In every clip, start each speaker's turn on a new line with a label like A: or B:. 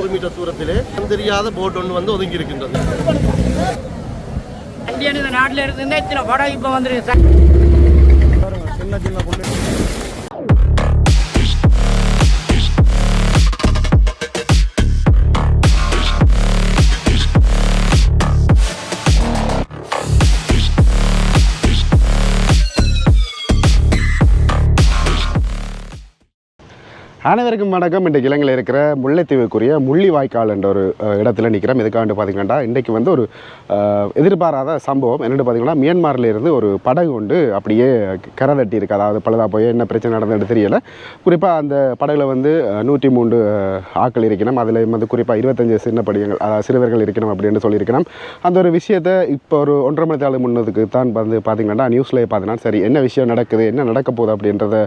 A: நூறு மீட்டர் தூரத்திலே தெரியாத போட் ஒன்று வந்து ஒதுங்கி இருக்கின்றது.
B: நாட்டில் இருந்து இத்தனை படம் இப்போ வந்துருக்கு. சார்
C: அனைவருக்கும் வணக்கம். இன்றைக்கு இலங்கையில் இருக்கிற முல்லைத்தீவுக்குரிய முள்ளிவாய்க்கால் என்ற ஒரு இடத்துல நிற்கிறோம் எதுக்காண்டு பார்த்தீங்கன்னா இன்றைக்கு வந்து ஒரு எதிர்பாராத சம்பவம். என்னென்னு பார்த்தீங்கன்னா மியான்மரில் இருந்து ஒரு படகு கொண்டு அப்படியே கரை தட்டி இருக்கு. அதாவது பழுதா போய் என்ன பிரச்சனை நடந்தது தெரியலை. குறிப்பாக அந்த படகுல வந்து நூற்றி மூன்று ஆக்கள் இருக்கணும். அதில் வந்து குறிப்பாக இருபத்தஞ்சு சின்ன படியங்கள் அதாவது சிறுவர்கள் இருக்கணும் அப்படின்னு சொல்லியிருக்கணும். அந்த ஒரு விஷயத்தை இப்போ ஒரு ஒன்றரை மணி தேவை முன்னதுக்கு தான் வந்து பார்த்தீங்கன்னா நியூஸில் பார்த்தீங்கன்னா சரி என்ன விஷயம் நடக்குது என்ன நடக்க போகுது அப்படின்றத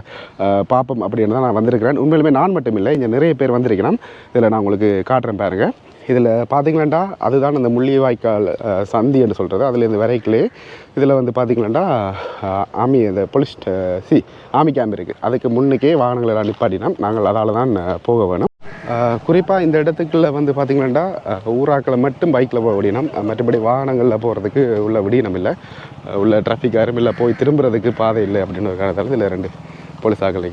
C: பார்ப்போம் அப்படின்னு தான் நான் வந்திருக்கிறேன். உண்மையிலுமே நான் மட்டும் இல்லை இங்கே நிறைய பேர் வந்திருக்கிறேன். இதில் நான் உங்களுக்கு காட்டுறேன் பாருங்கள் இதில் பார்த்தீங்களாண்டா அதுதான் அந்த முள்ளிவாய்க்கால் சந்தி என்று சொல்கிறது அதில் இந்த வரைக்கிலே இதில் வந்து பார்த்தீங்களாண்டா ஆமி இந்த போலீஸ் சி ஆமி கேம்ப் இருக்குது அதுக்கு முன்னுக்கே வாகனங்களை எல்லாம் நிப்பாட்டினோம். நாங்கள் அதால் தான் போக வேணும். குறிப்பாக இந்த இடத்துக்குள்ள வந்து பார்த்தீங்கன்னா ஊராக்களை மட்டும் பைக்கில் போக விடினோம் மற்றபடி வாகனங்களில் போகிறதுக்கு உள்ள விடினம் இல்லை. உள்ள டிராஃபிக் யாரும் இல்லை. போய் திரும்புறதுக்கு பாதை இல்லை அப்படின்னு ஒரு காரணத்தால் இதில் ரெண்டு போலீஸ் ஆக்கள்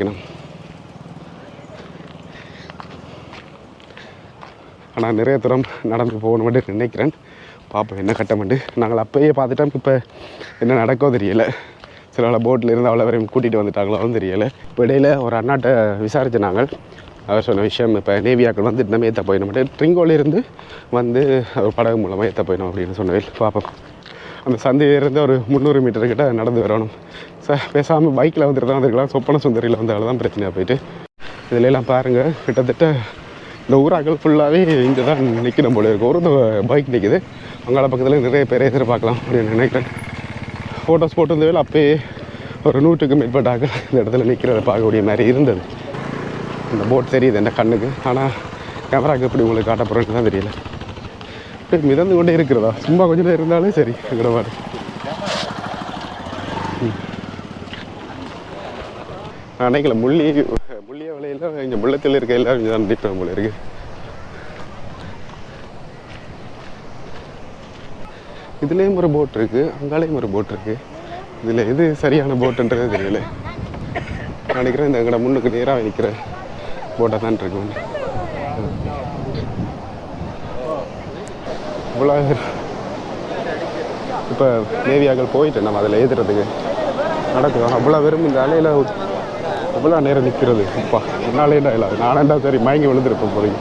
C: ஆனால் நிறைய தூரம் நடந்து போகணும் மட்டும் நினைக்கிறேன். பார்ப்போம் என்ன கட்டமெண்டு நாங்கள் அப்போயே பார்த்துட்டோம். இப்போ என்ன நடக்கோ தெரியலை. சில வேலை போட்டில் இருந்து அவ்வளோ வரையும் கூட்டிகிட்டு வந்துட்டாங்களோன்னு தெரியலை. இப்போ இடையில ஒரு அண்ணாட்ட விசாரித்து நாங்கள் அவர் சொன்ன விஷயம் இப்போ நேவியாக்கள் வந்து நம்ம ஏற்ற போயிடும் மட்டும் ட்ரிங்கோலேருந்து வந்து ஒரு படகு மூலமாக ஏற்ற போயிடும் அப்படின்னு சொன்னவே பார்ப்போம் அந்த சந்தையிலிருந்து ஒரு முந்நூறு மீட்டர் கிட்ட நடந்து வரணும். சார் பேசாமல் பைக்கில் வந்துட்டு தான் வந்துருக்கலாம். சொப்பன சுந்தரியில் வந்தால்தான் பிரச்சனையாக போயிட்டு. இதுல எல்லாம் பாருங்கள் கிட்டத்தட்ட இந்த ஊராக்கள் ஃபுல்லாகவே இங்கே தான் நிற்கணும் போல இருக்கு. ஒரு பைக் நிற்குது அங்கால பக்கத்தில் நிறைய பேரை எதிர்பார்க்கலாம் அப்படின்னு நினைக்கிறேன். ஃபோட்டோஸ் போட்டு இருந்தவேல அப்போயே ஒரு நூற்றுக்கு மேற்பட்டாக இந்த இடத்துல நிற்கிறத பார்க்கக்கூடிய மாதிரி இருந்தது. இந்த போட் தெரியுது என் கண்ணுக்கு. ஆனால் கேமராக்கு எப்படி உங்களுக்கு காட்ட போகிறேன்னு தான் தெரியல. அப்படியே மிதந்து கொண்டே இருக்கிறதா? சும்மா கொஞ்சம் நேரம் இருந்தாலே சரி எங்கட நான் அன்னைக்கில் முள்ளி எல்லாம் இங்கே முள்ளத்தில் இருக்க எல்லாம் இங்கே தான் நிற்பேன் போல இருக்கு. இதுலேயும் ஒரு போட் இருக்குது அங்காலேயும் ஒரு போட் இருக்குது இதில் எது சரியான போட்டுன்றது தெரியல. நான் நினைக்கிறேன் இந்த எங்கட முன்னுக்கு நேராக நிற்கிற போட்டாக தான் இருக்கும். இவ்வளோ இப்போ நேவியாக்கள் போயிட்டு நம்ம அதில் ஏற்றுறதுக்கு நடக்கும். அவ்வளோ வெறும் இந்த அலையில் அவ்வளோ நேரம் நிற்கிறது அப்பா என்னாலேண்டா இல்லை நானேண்டா சரி மயங்கி விழுந்திருப்பேன் போய்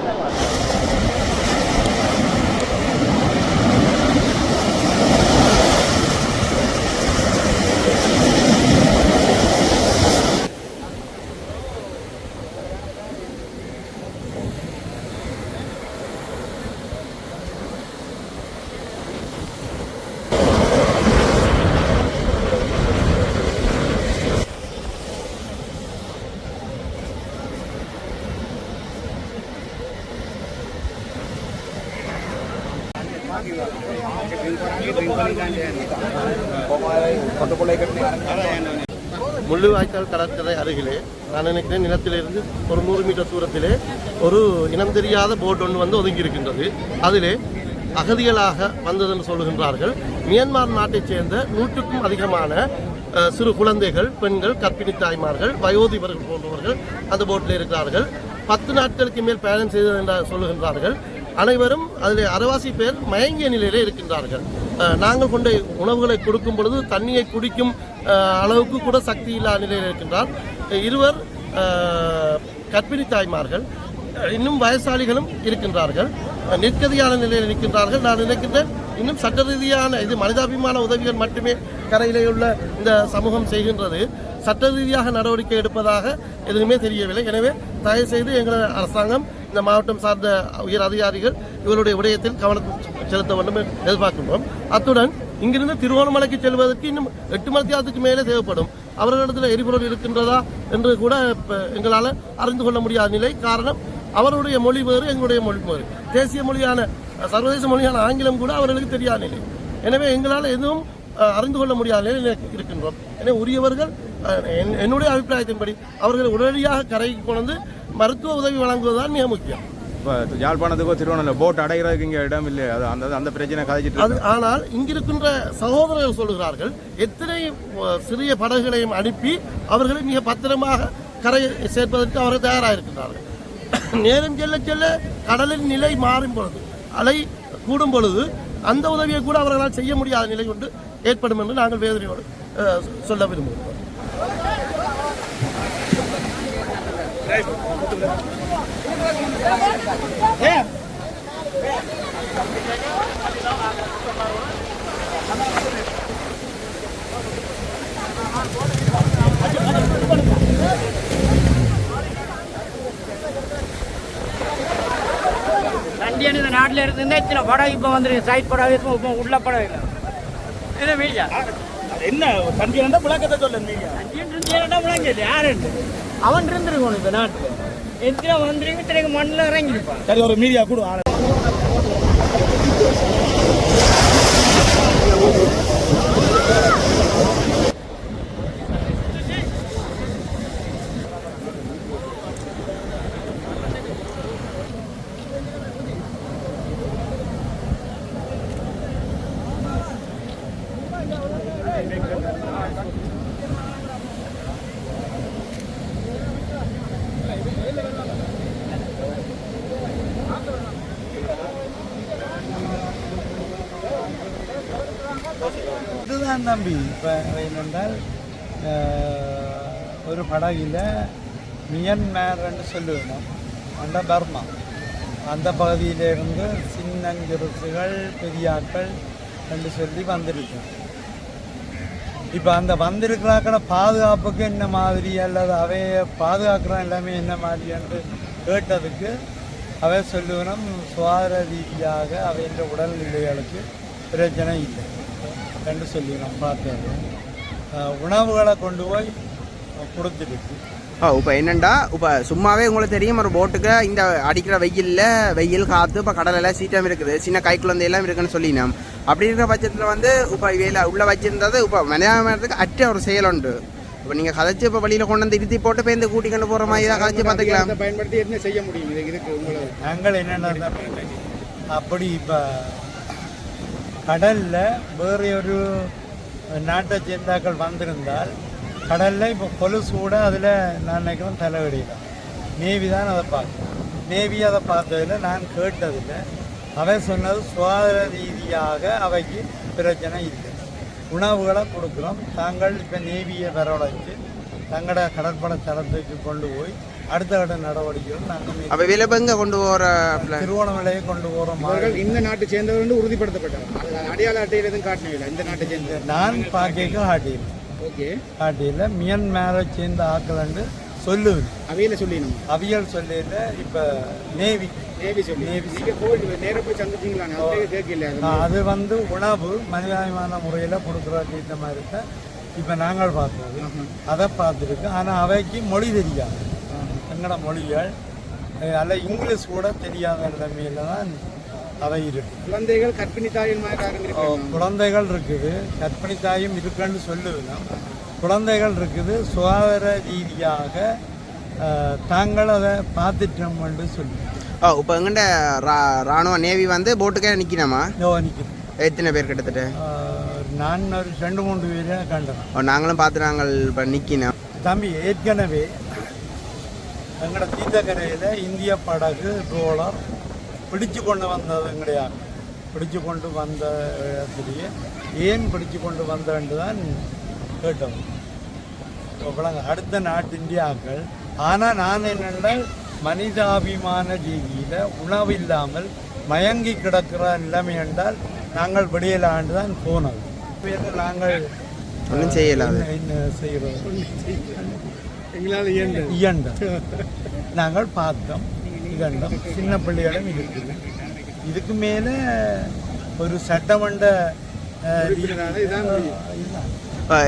A: காரைக்கால் கடற்கரை அருகிலே நான் நினைக்கிறேன் நிலத்திலிருந்து ஒரு நூறு மீட்டர் தூரத்திலே ஒரு இனம் தெரியாத போட் ஒன்று வந்து ஒதுங்கி இருக்கின்றது அதிலே அகதிகளாக வந்ததென்று சொல்லுகின்றார்கள். மியான்மர் நாட்டைச் சேர்ந்த நூற்றுக்கும் அதிகமான சிறு குழந்தைகள் பெண்கள் கர்ப்பிணி தாய்மார்கள் வயோதிபர்கள் போன்றவர்கள் அந்த போட்டில் இருக்கிறார்கள். பத்து நாட்களுக்கு மேல் பயணம் செய்தது என்று சொல்லுகின்றார்கள். அனைவரும் அதில் அரைவாசி பேர் மயங்கிய நிலையிலே இருக்கின்றார்கள். நாங்கள் கொண்ட உணவுகளை கொடுக்கும் பொழுது தண்ணியை குடிக்கும் அளவுக்கு கூட சக்தி இல்லாத நிலையில் இருக்கின்றார். இருவர் கர்ப்பிணி தாய்மார்கள் இன்னும் வயசாளிகளும் இருக்கின்றார்கள். நிற்கதியான நிலையில் நிற்கின்றார்கள். நான் நினைக்கின்றேன் இன்னும் சட்ட ரீதியான இது மனிதாபிமான உதவிகள் மட்டுமே கரையிலே உள்ள இந்த சமூகம் செய்கின்றது. சட்ட ரீதியாக நடவடிக்கை எடுப்பதாக எதுவுமே தெரியவில்லை. எனவே தயவு செய்து எங்கள் அரசாங்கம் இந்த மாவட்டம் சார்ந்த உயர் அதிகாரிகள் இவருடைய விடயத்தில் கவனம் செலுத்த வேண்டும் எதிர்பார்க்கின்றோம். அத்துடன் இங்கிருந்து திருவோணமலைக்கு செல்வதற்கு இன்னும் எட்டு மணி மேலே தேவைப்படும். அவர்களிடத்தில் எரிபொருள் இருக்கின்றதா என்று கூட எங்களால் அறிந்து கொள்ள முடியாத நிலை. காரணம் அவருடைய மொழி வேறு எங்களுடைய மொழி வேறு. தேசிய மொழியான சர்வதேச மொழியான ஆங்கிலம் கூட அவர்களுக்கு தெரியாத நிலை. எனவே எங்களால் எதுவும் அறிந்து கொள்ள முடியாத நிலையில் இருக்கின்றோம். எனவே உரியவர்கள் என்- என்னுடைய அபிப்பிராயத்தின்படி அவர்கள் உடனடியாக கரைக்கு கொண்டு மருத்துவ உதவி வழங்குவதுதான் மிக முக்கியம்.
D: இப்போ யாழ்ப்பாணத்துக்கோ திருவண்ணாமலை போட் அடைகிறதுக்கு இங்கே இடம் இல்லை அது அந்த அந்த பிரச்சனை கதைச்சிட்டு
A: அது. ஆனால் இங்கிருக்கின்ற சகோதரர்கள் சொல்லுகிறார்கள் எத்தனை சிறிய படகுகளையும் அனுப்பி அவர்களை மிக பத்திரமாக கரை சேர்ப்பதற்கு அவர்கள் தயாராக இருக்கின்றார்கள் நேரம் செல்ல செல்ல கடலின் நிலை மாறும் பொழுது அலை கூடும் பொழுது அந்த உதவியை கூட அவர்களால் செய்ய முடியாத நிலை கொண்டு ஏற்படும் என்று நாங்கள் வேதனையோடு சொல்ல விரும்புகிறோம்
B: வண்டியான இந்த நாட்டில் இருந்து இத்தனை படம் இப்போ வந்துருக்கு. சைட் படம் இப்போ உள்ள படம் இல்லை. இது மீடியா.
E: என்ன தம்பி இருந்தா விளக்கத்தை சொல்ல நீங்க
B: யாரு அவன் இருந்திருக்கணும் இந்த நாட்டில். எத்தனை வந்துருக்கு இத்தனை மண்ணில் இறங்கிருப்பான்
E: சரி ஒரு மீடியா கூட. ஆளு.
F: தான் தம்பி. இப்போ என்னென்றால் ஒரு படகில் மியன்மார்ன்னு சொல்லுவோம். அந்த பர்மா. அந்த பகுதியிலிருந்து சின்னஞ்சிறுசுகள் பெரியாக்கள் என்று சொல்லி வந்திருக்கோம் இப்போ அந்த வந்திருக்கிறாக்கள பாதுகாப்புக்கு என்ன மாதிரி அல்லது அவைய பாதுகாக்கிற எல்லாமே என்ன மாதிரி என்று கேட்டதுக்கு அவை சொல்லுவனும் சுவார ரீதியாக அவையின் உடல்நிலைகளுக்கு பிரச்சனை இல்லை. என்று சொல்லி நான் பார்த்தது அஹ் உணவுகளை கொண்டு போய் கொடுத்துருக்கு
G: ஓ இப்போ என்னண்டா? இப்போ சும்மாவே உங்களுக்கு தெரியும் ஒரு போட்டுக்கு இந்த அடிக்கிற வெயிலில் வெயில் காற்று இப்போ கடலெல்லாம் சீட்டம் இருக்குது. சின்ன கை குழந்தை எல்லாம் இருக்குன்னு சொல்லினோம். அப்படி இருக்கிற பட்சத்தில் வந்து இப்போ இவையில் உள்ள வச்சிருந்தது இப்போ மனிதாமரத்துக்கு அற்ற ஒரு செயல் உண்டு. இப்போ நீங்கள் கதைச்சு இப்போ வழியில் கொண்டு வந்து இருத்தி போட்டு போய் இந்த கூட்டி கொண்டு போகிற மாதிரி தான் கதைச்சு பார்த்துக்கலாம்.
D: பயன்படுத்தி என்ன செய்ய முடியும்? இதுக்கு இதுக்கு உங்களை
F: நாங்கள் என்னென்ன அப்படி இப்போ கடலில் வேறு ஒரு நாட்டை சேர்ந்தாக்கள் வந்திருந்தால் கடலில் இப்போ கொலுசு கூட அதில் நான் நினைக்கிறேன் தலைவடிதான் நேவி தான் அதை பார்த்தேன் நேவி அதை பார்த்ததில் நான் கேட்டதில் அவை சொன்னது சுகாதார ரீதியாக அவைக்கு பிரச்சனை இல்லை. உணவுகளை கொடுக்குறோம். தாங்கள் இப்போ நேவியை வரவழைச்சு தங்களோட கடற்படை தளத்துக்கு கொண்டு போய் அடுத்த கட்ட நடவடிக்கைகள் நாங்கள்
G: அப்போ விலபங்க கொண்டு போகிற
F: திருவோணமலையை கொண்டு போகிற மாதிரி
D: இந்த நாட்டை சேர்ந்தவர் உறுதிப்படுத்தப்பட்டார் அடையாள அட்டையில் எதுவும் காட்டவில்லை இந்த நாட்டை சேர்ந்த
F: நான் பார்க்க ஹாட்டியில்
D: ஓகே.
F: ஹாட்டியில் மியன்மாரை சேர்ந்த ஆக்கலண்டு சொல்லுது
D: அவையில சொல்லிடணும்.
F: அவியல் சொல்லியில் இப்போ நேவி.
D: நேவி சொல்லி. நேவி நீங்கள் போய் நேராக போய் சந்திச்சிங்களா நான் கேட்கல.
F: அது வந்து உணவு மனிதாபிமான முறையில் கொடுக்குறதுக்கு இந்த மாதிரி தான் இப்போ நாங்கள் பார்த்தது. அதை பார்த்துருக்கு ஆனால் அவைக்கு மொழி தெரியாது. எங்களோட மொழிகள் அல்ல இங்கிலீஷ் கூட தெரியாத நிலைமையில தான் அவை இருக்கு.
D: குழந்தைகள் கற்பிணி
F: ஓ, குழந்தைகள் இருக்குது கர்ப்பிணி தாயும் இருக்குன்னு சொல்லுவேன் குழந்தைகள் இருக்குது சுகாதார ரீதியாக தாங்கள் அதை பார்த்துட்டோம்னு சொல்லி
G: ஓ இப்போ எங்கிட்ட ரா ராணுவ நேவி வந்து போட்டுக்கே நிற்கணுமா
F: யோனிக்குது
G: எத்தனை பேர் கிட்டத்தட்ட?
F: நான் ஒரு ரெண்டு மூன்று பேரை கண்டேன்
G: ஓ, நாங்களும் பார்த்து நாங்கள் இப்போ நிற்கணும்
F: தம்பி ஏற்கனவே எங்களோட தீர்த்தக்கரையில் இந்திய படகு ரோலர் பிடிச்சு கொண்டு வந்தது கிடையாது பிடிச்சு கொண்டு வந்த இடத்துலையே ஏன் பிடிச்சு கொண்டு வந்தேன்னு தான் கேட்டோம். அவ்வளோங்க அடுத்த நாட்டு இந்தியாக்கள் ஆனால் நான் என்னென்றால் மனிதாபிமான ரீதியில் உணவு இல்லாமல் மயங்கி கிடக்கிற நிலைமை என்றால் நாங்கள் வெளியிலாண்டு தான் போனது நாங்கள்
G: ஒன்றும் செய்யலாது
F: என்ன- என்ன
D: இயன்ற.
F: இயண்டம் நாங்கள் பார்த்தோம். இயண்டம் சின்ன பிள்ளைகளும் இருக்குது. இதுக்கு மேலே ஒரு சட்டமன்ற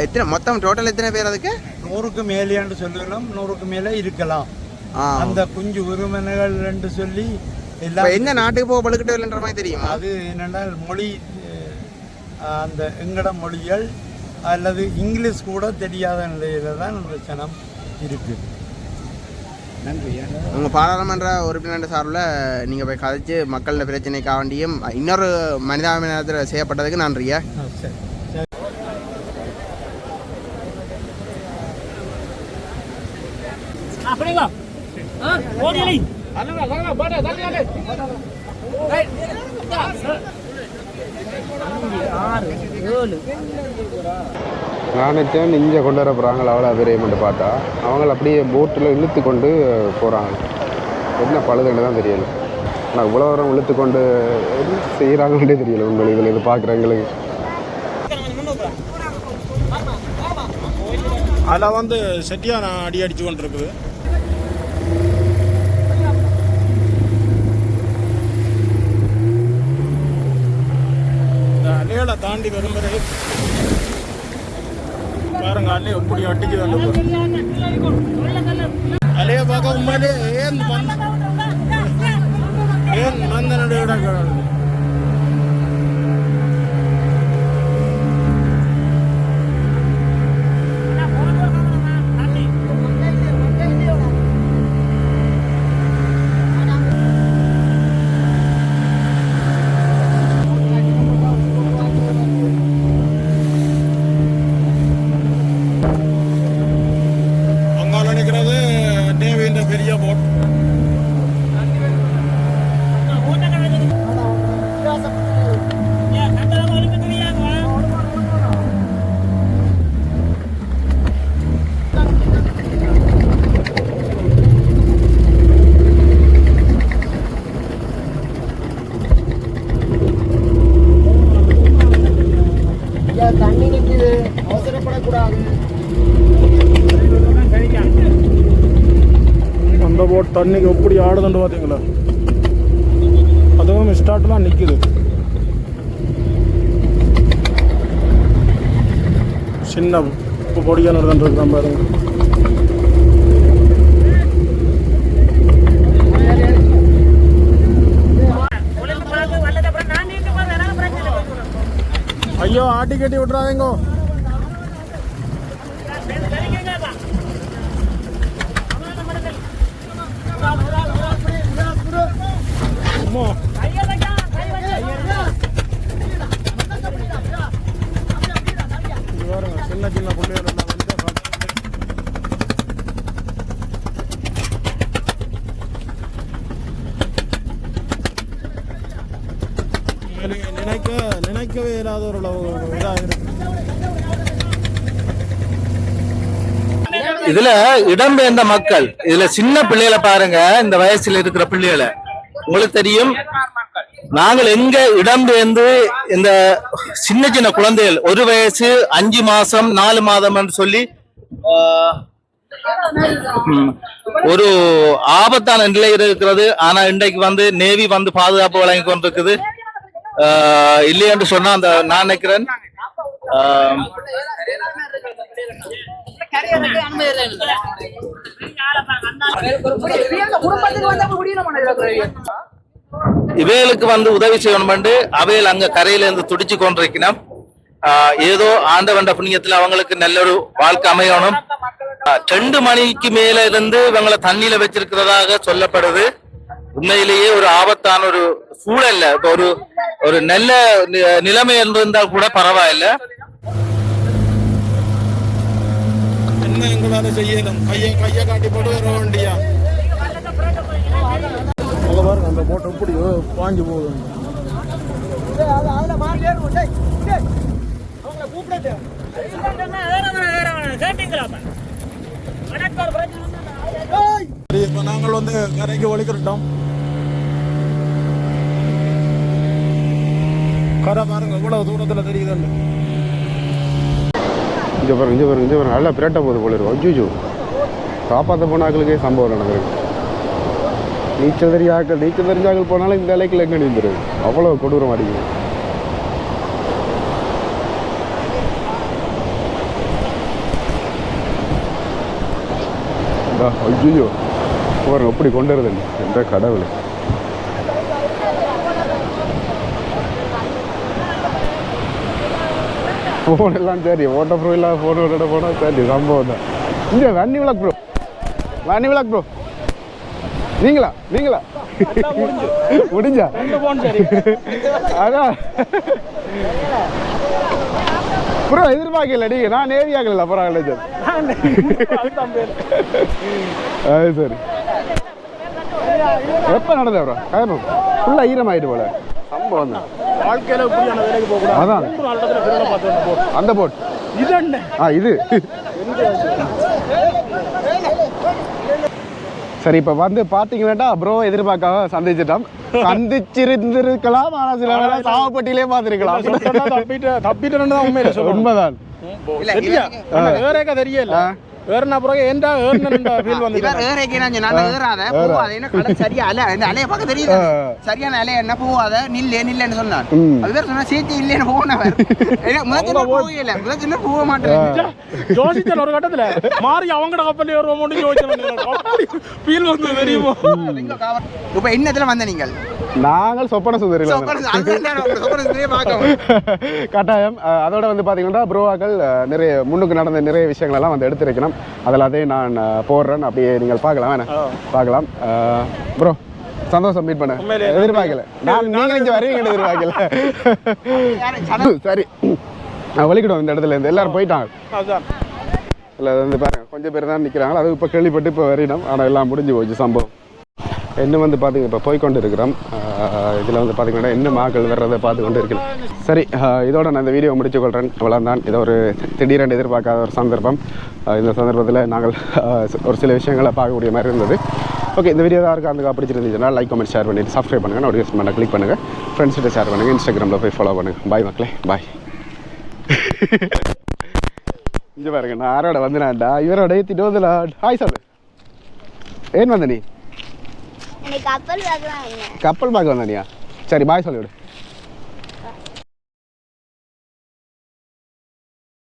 G: எத்தனை மொத்தம் டோட்டல் எத்தனை பேர் அதுக்கு?
F: நூறுக்கு மேலேன்னு சொல்லலாம் நூறுக்கு மேலே இருக்கலாம். அந்த குஞ்சு உரிமைகள் என்று சொல்லி
G: இப்போ
F: எல்லாம்
G: எந்த நாட்டுக்கு போக பழுக்கிட்டு இல்லைன்ற மாதிரி தெரியுமா?
F: அது என்னென்னால் மொழி அந்த எங்கட மொழிகள் அல்லது இங்கிலீஷ் கூட தெரியாத நிலையில தான் சனம் இருக்குது நன்றியா
G: உங்கள் பாராளுமன்ற உறுப்பினர் சார்பில் நீங்கள் போய் கதைச்சு மக்களோட பிரச்சனைக்காக வேண்டியும் இன்னொரு மனிதாபிமானத்தில் செய்யப்பட்டதுக்கு நன்றியா
F: சரி
B: ஓடியலை ஆறு ஏழு.
C: நான் இங்கே கொண்டு வர போகிறாங்க அவ்வளோ விரையமென்று பார்த்தா. அவங்கள அப்படியே போட்டில் இழுத்து கொண்டு போகிறாங்க என்ன பழுதுன்னு தான் தெரியல. ஆனால் இவ்வளோ தூரம் இழுத்து கொண்டு என்ன செய்கிறாங்கன்னே தெரியல உண்மையில. இதில் இது பார்க்குறவங்களுக்கு
E: அதில் வந்து செட்டியாக நான் அடி அடிச்சு கொண்டு இருக்குது இந்த தாண்டி வரும் பாருங்க அலையை எப்படி அட்டிக்குது அந்த அலையை பார்க்க உண்மையிலே ஏன் வந்து ஏன் மந்தனுடைய இடம் அங்கால நிற்கிறது நேவின்ற பெரிய போட் அந்த போட் தண்ணிக்கு எப்படி ஆடுதுன்னு பார்த்தீங்களா அதுவும் ஸ்டார்ட் தான் நிற்குது சின்ன உப்பு பொடியாக நடந்துட்டு பாருங்க ஐயோ ஆட்டி கட்டி விட்றாதீங்கோ அம்மா சின்ன சின்ன பிள்ளைகள் நினைக்க நினைக்கவே இல்லாத ஒரு இதாக இருக்கு.
H: இதுல இடம்பெயர்ந்த மக்கள் இதுல சின்ன பிள்ளைகளை பாருங்க இந்த வயசுல இருக்கிற பிள்ளைகளை. உங்களுக்கு தெரியும். நாங்கள் எங்க இடம்பெயர்ந்து இந்த சின்ன சின்ன குழந்தைகள் ஒரு வயசு அஞ்சு மாசம் நாலு மாதம் என்று சொல்லி ஒரு ஆபத்தான நிலையில் இருக்கிறது. ஆனா இன்றைக்கு வந்து நேவி வந்து பாதுகாப்பு வழங்கி கொண்டிருக்குது. இல்லை என்று சொன்னா அந்த நான் நினைக்கிறேன். ஆஹ், இவைகளுக்கு வந்து உதவி செய்யணும் என்று அவைகள் அங்க கரையில இருந்து துடிச்சு கொண்டிருக்கணும் ஆஹ் ஏதோ ஆண்டவண்ட புண்ணியத்துல அவங்களுக்கு நல்ல ஒரு வாழ்க்கை அமையணும். ஆஹ் ரெண்டு மணிக்கு மேல இருந்து இவங்களை தண்ணியில வச்சிருக்கிறதாக சொல்லப்படுது. உண்மையிலேயே ஒரு ஆபத்தான ஒரு சூழல்ல ஒரு ஒரு நல்ல நி- நிலைமை இருந்திருந்தா கூட பரவாயில்ல.
E: என்ன எங்களால செய்யணும் கையை கையை காட்டி போட்டு வர வேண்டியா பாருங்க அந்த போட்டை எப்படி பாஞ்சு போகுது சரி இப்போ நாங்கள் வந்து கரைக்கு ஒழிக்கிறோம் கரை பாருங்க இவ்வளவு தூரத்தில் தெரியுதுன்னு
C: இங்கே பாருங்க இங்கே பாருங்க இங்கே பாருங்க. நல்லா பிரேட்டை போகுது போல இருக்கும். அஜ்ஜூஜோ காப்பாற்ற போனாக்களுக்கே சம்பவம் நடந்திருக்கு நீச்சல் தெரியாக்கள் நீச்சல் தெரிஞ்சாக்கள் போனாலும் இந்த அலைக்கில் எங்கே நீந்துருது அவ்வளோ கொடூரம் அடிக்கும் அஜ்ஜூஜோ பாருங்க எப்படி கொண்டு வருது. எந்த கடவுளை. ஃபோன் எல்லாம் சரி ஓட்ட ப்ரோ இல்லாத ஃபோன் விளையாட போனால் சரி சம்பவம் தான். இங்கே வன்னி விளக் ப்ரோ வன்னி விளக் ப்ரோ நீங்களா? நீங்களா? முடிஞ்சா? அதான். ப்ரோ எதிர்பார்க்கல நீங்க நான் நேவி ஆகல பரவாயில்ல சார். அது சரி. எப்போ நடந்தது ப்ரோ கயணும் ஃபுல்லாக ஈரமாயிட்டு போல. சம்பவம் தான்.
E: வாழ்க்கையில இப்படியான வேலைக்கு போக கூடாது.
C: அதான்.
E: நாலு இடத்துல பிறகு பார்த்து போட்
C: அந்த போட்
E: இது என்ன?
C: ஆ இது. சரி இப்போ வந்து பார்த்தீங்கன்னா ப்ரோ எதிர்பார்க்காம சந்திச்சிட்டோம். சந்திச்சிருந்திருக்கலாம் ஆனால் சில வேளை சாவப்பட்டியிலே பார்த்துருக்கலாம்.
E: தப்பிட்டு தப்பிட்டு
C: உண்மைதான்.
E: வேறேக்கா தெரியல. வேற நான் பிறகு ஏன்டா ஏறினா ஃபீல் வந்து
G: இவர் நான் ஏறாத போகாத. என்ன கடல் சரியா அலை இந்த அலைய பார்க்க தெரியுது. சரியான அலை என்ன போகாத நில்லு நில்லுன்னு சொன்னான் பேர் சொன்னா சேர்த்து இல்லைன்னு போனவர். ஏன்னா, முதல் சொன்னா போகல முதல் சொன்னா போக மாட்டேன்
E: ஜோசிச்சன் ஒரு கட்டத்துல மாறி அவங்கட கப்பல் ஏறுவோம் மட்டும் யோசிச்சு ஃபீல் வந்து தெரியுமோ?
G: இப்ப என்னத்துல வந்த நீங்கள்?
C: நாங்கள் சொப்பன
G: பார்க்கவும்.
C: கட்டாயம். அதோட வந்து பார்த்தீங்கன்னா ப்ரோவாக்கள் நிறைய முன்னுக்கு நடந்த நிறைய விஷயங்கள் எல்லாம் வந்து எடுத்துரைக்கணும். அதில் அதே நான் போடுறேன். அப்படியே நீங்கள் பார்க்கலாம். வேணா பார்க்கலாம். ப்ரோ சந்தோஷம் மீட் பண்ண. எதிர்பார்க்கல. நான் நீங்கள் இங்கே வருவீங்கன்னு எதிர்பார்க்கல. சரி. நான் வலிக்கிடும் இந்த இடத்துல இருந்து. எல்லாரும் போயிட்டாங்க. இல்லை வந்து பாருங்க கொஞ்சம் பேர் தான் நிற்கிறாங்க அது இப்போ கேள்விப்பட்டு இப்போ வரையினோம் ஆனால் எல்லாம் முடிஞ்சு போச்சு சம்பவம். இன்னும் வந்து பார்த்திங்க இப்போ போய்க்கொண்டு இருக்கிறோம் இதில் வந்து பார்த்திங்கன்னா என்ன மாக்கள் வர்றதை பார்த்து கொண்டு இருக்கிறோம் சரி இதோட நான் இந்த வீடியோ முடிச்சு கொள்கிறேன் இவ்வளோதான் இது ஒரு திடீரென்று எதிர்பார்க்காத ஒரு சந்தர்ப்பம். இந்த சந்தர்ப்பத்தில் நாங்கள் ஒரு சில விஷயங்களை பார்க்கக்கூடிய மாதிரி இருந்தது. ஓகே இந்த வீடியோ யாருக்கு அந்த பிடிச்சிருந்துச்சுன்னா லைக் கமெண்ட் ஷேர் பண்ணிட்டு சப்ஸ்கிரைப் பண்ணுங்கள் நோட்டிஃபிகேஷன் பண்ண கிளிக் பண்ணுங்கள் ஃப்ரெண்ட்ஸ்கிட்ட ஷேர் பண்ணுங்கள் இன்ஸ்டாகிராமில் போய் ஃபாலோ பண்ணுங்கள் பாய் மக்களே. பாய் இங்கே பாருங்க நான் யாரோட வந்தேன்டா இவரோட ஏற்றிட்டு வந்துடா ஹாய் சொல்லு ஏன் வந்த நீ?
I: கப்பல் பார்க்கலாம்
C: கப்பல் பார்க்க வந்தனியா சரி பாய் சொல்லிவிடு.